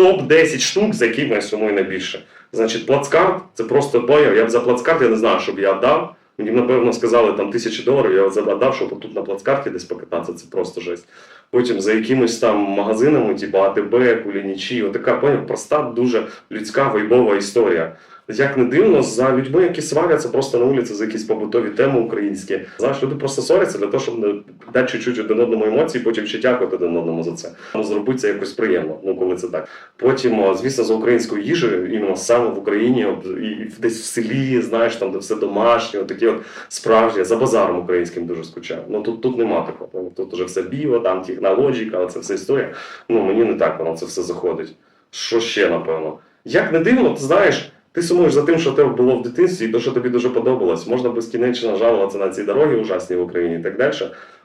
топ-10 штук, за якими я сумує найбільше. Значить, плацкарт це просто поняв. Я б за плацкарт я не знаю, щоб я дав. Мені, напевно, сказали там тисячі доларів, я задав, щоб тут на плацкарті десь покататися, це просто жесть. Потім за якимись там магазинами, типу АТБ, Кулінічі, отака поняв, проста, дуже людська вайбова історія. Як не дивно, за людьми, які сваряться просто на вулиці за якісь побутові теми українські. Знаєш, люди просто сваряться для того, щоб не дати чуть-чуть один одному емоції, потім ще дякувати один одному за це. Ну, зробити це якось приємно, ну коли це так. Потім, звісно, за українською їжею, іменно саме в Україні, і десь в селі, знаєш, там де все домашнє, такі от справжні, за базаром українським дуже скучаю. Ну тут, тут нема такого. Тут вже все біо, там технологіка, це все історія. Ну мені не так воно це все заходить. Що ще, напевно? Як не дивно, ти знаєш. Ти сумуєш за тим, що тебе було в дитинстві, і то, що тобі дуже подобалось. Можна безкінечно жалуватися на ці дороги ужасні в Україні і так далі.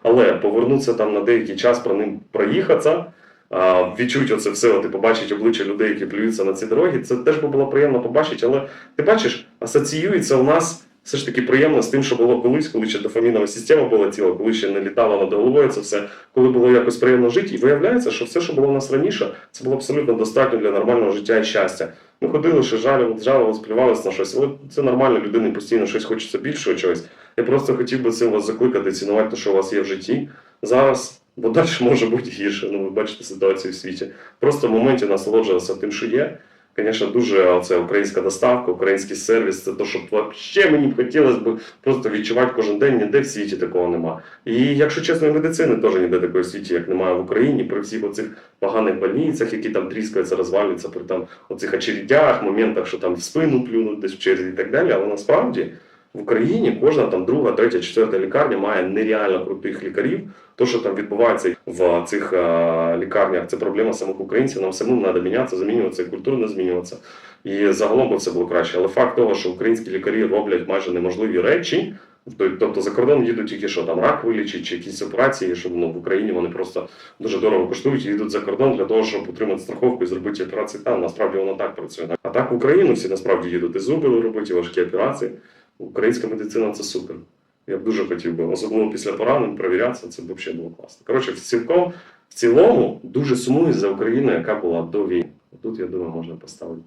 Але повернутися там на деякий час про ним проїхатися, відчути оце все, от, і обличчя людей, які плюються на ці дороги, це теж би було приємно побачити. Але ти бачиш, асоціюється у нас все ж таки приємно з тим, що було колись, коли ще дофамінова система була ціла, коли ще не літала над головою це все, коли було якось приємно жити. І виявляється, що все, що було у нас раніше, це було абсолютно достатньо для нормального життя і щастя. Ми ходили, ще жалювали, жалувалися, плювалися на щось. Але це нормально, людині постійно щось хочеться більшого чогось. Я просто хотів би цим вас закликати, цінувати те, що у вас є в житті зараз, бо далі може бути гірше. Ну, ви бачите ситуацію в світі. Просто в моменті насолоджуватися тим, що є. Звісно, дуже оце українська доставка, український сервіс, це те, що взагалі мені б хотілося б просто відчувати кожен день, ніде в світі такого нема. І якщо чесно, медицини теж ніде такої в світі, як немає в Україні, при всіх оцих поганих больницях, які там тріскаються, розвалюються, при там оцих очередях, моментах, що там в спину плюнуть десь в черзі і так далі. Але насправді в Україні кожна там друга, третя, четверта лікарня має нереально крутих лікарів. То, що там відбувається в цих е, лікарнях, це проблема самих українців. Нам самим треба мінятися, змінюватися, культурно змінюватися. І загалом би все було краще. Але факт того, що українські лікарі роблять майже неможливі речі. Тобто за кордон їдуть тільки що там рак вилічить чи якісь операції, що ну, в Україні вони просто дуже дорого коштують і їдуть за кордон для того, щоб отримати страховку і зробити операції там. Насправді воно так працює. А так в Україну всі насправді їдуть і зуби робити, і важкі операції. Українська медицина це супер. Я б дуже хотів би, особливо після поранень, провірятися, це б взагалі було класно. Коротше, в цілком, в цілому дуже сумую за Україну, яка була до війни. Тут, я думаю, можна поставити